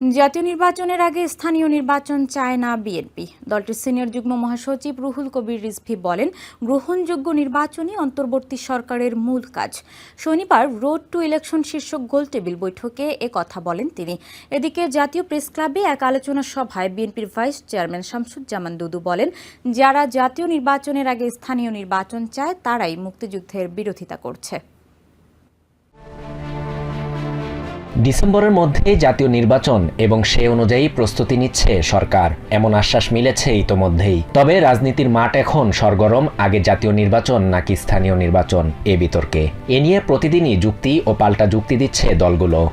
জাতীয় নির্বাচনের আগে স্থানীয় নির্বাচন চায় না বিএনপি। দলটির সিনিয়র যুগ্ম মহাসচিব রুহুল কবির রিজভি বলেন, গ্রহণযোগ্য নির্বাচনই অন্তর্বর্তী সরকারের মূল কাজ। শনিবার রোড টু ইলেকশন শীর্ষক গোলটেবিল বৈঠকে এ কথা বলেন তিনি। এদিকে জাতীয় প্রেস ক্লাবে এক আলোচনা সভায় বিএনপির ভাইস চেয়ারম্যান শামসুজ্জামান দুদু বলেন, যারা জাতীয় নির্বাচনের আগে স্থানীয় নির্বাচন চায়, তারাই মুক্তিযুদ্ধের বিরোধিতা করছে। ডিসেম্বরের মধ্যে জাতীয় নির্বাচন এবং সে অনুযায়ী প্রস্তুতি নিচ্ছে সরকার। এমন আশ্বাস মিলেছে ইতোমধ্যেই। তবে রাজনীতির মাঠ এখন সরগরম, আগে জাতীয় নির্বাচন, নাকি স্থানীয় নির্বাচন? এ বিতর্কে। এ নিয়ে প্রতিদিনই যুক্তি ও পাল্টা যুক্তি দিচ্ছে দলগুলো।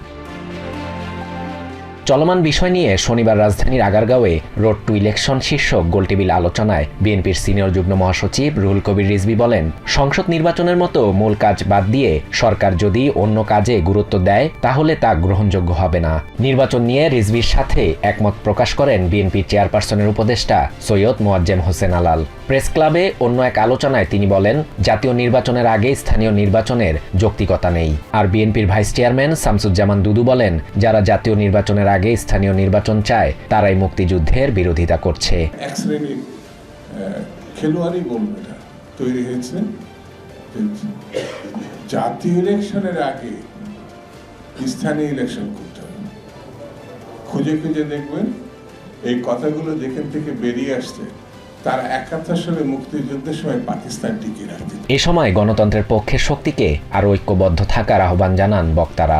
চলমান বিষয় নিয়ে শনিবার রাজধানীর আগারগাঁওয়ে রোড টু ইলেকশন শীর্ষক গোলটেবিল আলোচনায় বিএনপির সিনিয়র যুগ্ম মহাসচিব রুহুল কবির রিজভি বলেন, সংসদ নির্বাচনের মতো মূল কাজ বাদ দিয়ে সরকার যদি অন্য কাজে গুরুত্ব দেয়, তাহলে তা গ্রহণযোগ্য হবে না। নির্বাচন নিয়ে রিজভির সাথে একমত প্রকাশ করেন বিএনপির চেয়ারপারসনের উপদেষ্টা সৈয়দ মোয়াজ্জেম হোসেন আলাল। প্রেস ক্লাবে অন্য এক আলোচনায় তিনি বলেন, জাতীয় নির্বাচনের আগে স্থানীয় নির্বাচনের যৌক্তিকতা নেই। আর বিএনপির ভাইস চেয়ারম্যান শামসুজ্জামান দুদু বলেন, যারা জাতীয় নির্বাচনের আগে স্থানীয় নির্বাচন চায় তারাই মুক্তিযুদ্ধের বিরোধিতা করছে। এক শ্রেণির খেলোয়াড়ই বলব এটা তৈরি হয়েছে। জাতীয় ইলেকশনের আগে স্থানীয় ইলেকশন করতে হবে। খুঁজে খুঁজে দেখবেন এই কথাগুলো যেখান থেকে বেরিয়ে আসছে তারা একাত্তর সালে মুক্তিযুদ্ধের সময় পাকিস্তান টিকিয়ে রাখতে। এ সময় গণতন্ত্রের পক্ষের শক্তিকে আরও ঐক্যবদ্ধ থাকার আহ্বান জানান বক্তারা।